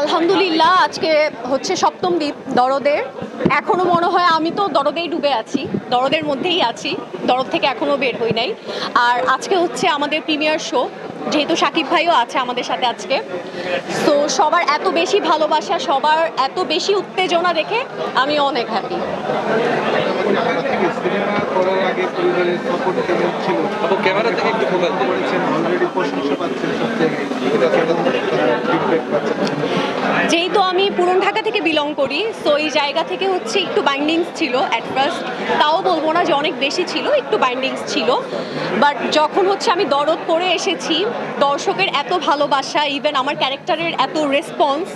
আলহামদুলিল্লাহ আজকে হচ্ছে সপ্তম দ্বীপ দরদের। এখনও মনে হয় আমি তো দরদেই ডুবে আছি দরদের মধ্যেই আছি দরদ থেকে এখনও বের হই নাই। আর আজকে হচ্ছে আমাদের প্রিমিয়ার শো যেহেতু সাকিব ভাইও আছে আমাদের সাথে আজকে। তো সবার এত বেশি ভালোবাসা সবার এত বেশি উত্তেজনা দেখে আমি অনেক হ্যাপি ক্যামেরা থেকে একটু ফোকাস অলরেডি প্রশংসা পাচ্ছেন সব জায়গায়। যেহেতু আমি পুরন ঢাকা থেকে বিলং করি সো এই জায়গা থেকে হচ্ছে একটু বাইন্ডিংস ছিল অ্যাট ফার্স্ট তাও বলব না যে অনেক বেশি ছিল একটু বাইন্ডিংস ছিল। বাট যখন হচ্ছে আমি দরদ করে এসেছি দর্শকের এত ভালোবাসা ইভেন আমার ক্যারেক্টারের এত রেসপন্স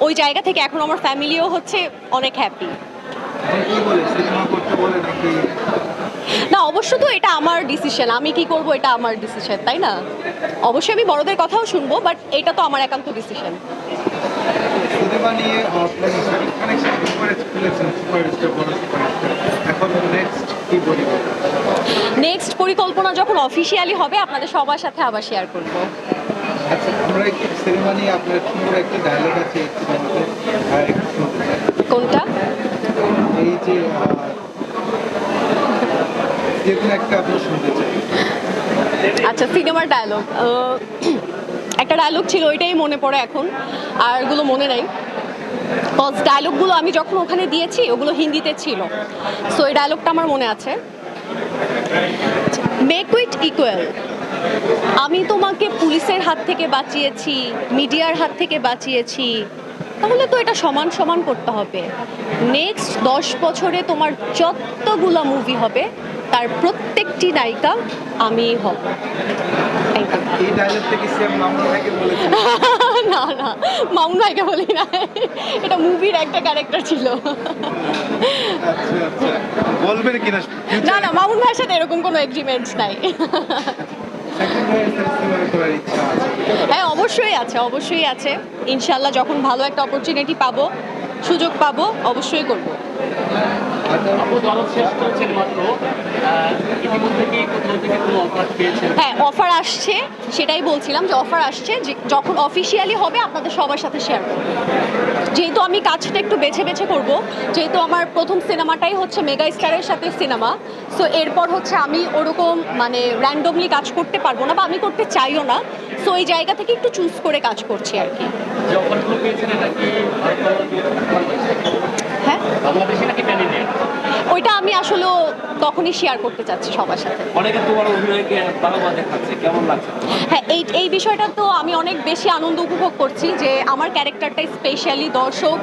ওই জায়গা থেকে এখন আমার ফ্যামিলিও হচ্ছে অনেক হ্যাপি না অবশ্য তো এটা আমার ডিসিশন আমি কি করব এটা আমার ডিসিশন তাই না? অবশ্যই আমি বড়দের কথাও শুনব বাট এটা তো আমার একান্ত ডিসিশন সিনেমা নিয়ে শাকিব খানের সাথে করে খুলেছেন বড় সুপারস্টার এখন নেক্সট কি বলবেন নেক্সট পরিকল্পনা যখন অফিসিয়ালি হবে আপনাদের সবার সাথে আবার শেয়ার করব। আচ্ছা আমরা একটু সিনেমা নিয়ে আপনার সুন্দর একটা ডায়লগ আছে কোনটা? এই যে যে কোনো একটা আপনি শুনতে চাই। আচ্ছা সিনেমার ডায়লগ একটা ডায়লগ ছিল, ওইটাই মনে পড়ে এখন আর এগুলো মনে নাই। কজ ডায়লগগুলো আমি যখন ওখানে দিয়েছি, ওগুলো হিন্দিতে ছিল। সো এই ডায়লগটা আমার মনে আছে। মেক উইট ইকুয়াল আমি তোমাকে পুলিশের হাত থেকে বাঁচিয়েছি, মিডিয়ার হাত থেকে বাঁচিয়েছি তাহলে তো এটা সমান সমান করতে হবে। নেক্সট দশ বছরে তোমার যতগুলো মুভি হবে তার প্রত্যেকটি নায়িকা আমি হব। না না মামুন ভাইকে বলি না। এটা মুভির একটা ক্যারেক্টার ছিল। আচ্ছা আচ্ছা। বলবেন কিনা? না না মামুন ভাইয়ের সাথে এরকম কোনো এগ্রিমেন্ট নাই। হ্যাঁ অবশ্যই আছে অবশ্যই আছে। ইনশাল্লাহ যখন ভালো একটা অপরচুনিটি পাবো সুযোগ পাবো অবশ্যই করব। মাত্র। ইতিমধ্যে কি কোথাও থেকে হ্যাঁ অফার আসছে সেটাই বলছিলাম যে অফার আসছে যে যখন অফিসিয়ালি হবে আপনাদের সবার সাথে শেয়ার করব। যেহেতু আমি কাজটা একটু বেছে বেছে করব যেহেতু আমার প্রথম সিনেমাটাই হচ্ছে মেগা স্টারের সাথে সিনেমা সো এরপর হচ্ছে আমি ওরকম মানে র্যান্ডমলি কাজ করতে পারব না বা আমি করতে চাইও না সো এই জায়গা থেকে একটু চুজ করে কাজ করছি আর কি যে অফারগুলো পেয়েছেন এটা কি হ্যাঁ বাংলাদেশে নাকি প্যান ইন্ডিয়া ওইটা আমি আসলে তখনই শেয়ার করতে চাচ্ছি সবার সাথে। অনেকে তোমার অভিনয়কে ভালোবাসা দেখাচ্ছে কেমন লাগছে? হ্যাঁ এই এই বিষয়টা তো আমি অনেক বেশি আনন্দ উপভোগ করছি যে আমার ক্যারেক্টারটা স্পেশালি দর্শক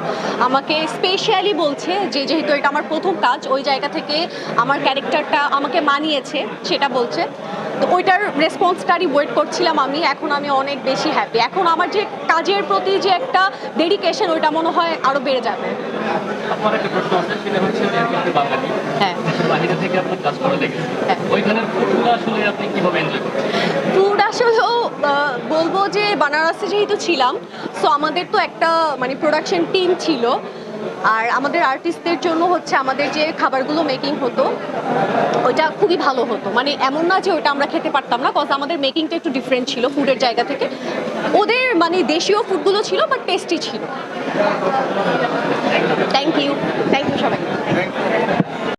আমাকে স্পেশালি বলছে যে যেহেতু এটা আমার প্রথম কাজ ওই জায়গা থেকে আমার ক্যারেক্টারটা আমাকে মানিয়েছে সেটা বলছে। তো ওইটার রেসপন্সটারই ওয়েট করছিলাম আমি। এখন আমি অনেক বেশি হ্যাপি এখন আমার যে কাজের প্রতি যে একটা ডেডিকেশন ওইটা মনে হয় আরও বেড়ে যাবে। আপনার একটা প্রশ্ন আছে সেটা হচ্ছে বাঙালি হ্যাঁ। দেশের বাইরে থেকে আপনার কাজ করা লেগেছে। হ্যাঁ। ওইখানের ফুডগুলো আসলে আপনি কীভাবে এনজয় করছেন? ফুড আসলেও বলব যে বানারসে যেহেতু ছিলাম সো আমাদের তো একটা মানে প্রোডাকশন টিম ছিল। আর আমাদের আর্টিস্টদের জন্য হচ্ছে আমাদের যে খাবারগুলো মেকিং হতো ওইটা খুবই ভালো হতো। মানে এমন না যে ওটা আমরা খেতে পারতাম না কজ আমাদের মেকিংটা একটু ডিফারেন্ট ছিল ফুডের জায়গা থেকে। ওদের মানে দেশীয় ফুডগুলো ছিল বাট টেস্টি ছিল। থ্যাংক ইউ থ্যাংক ইউ সবাই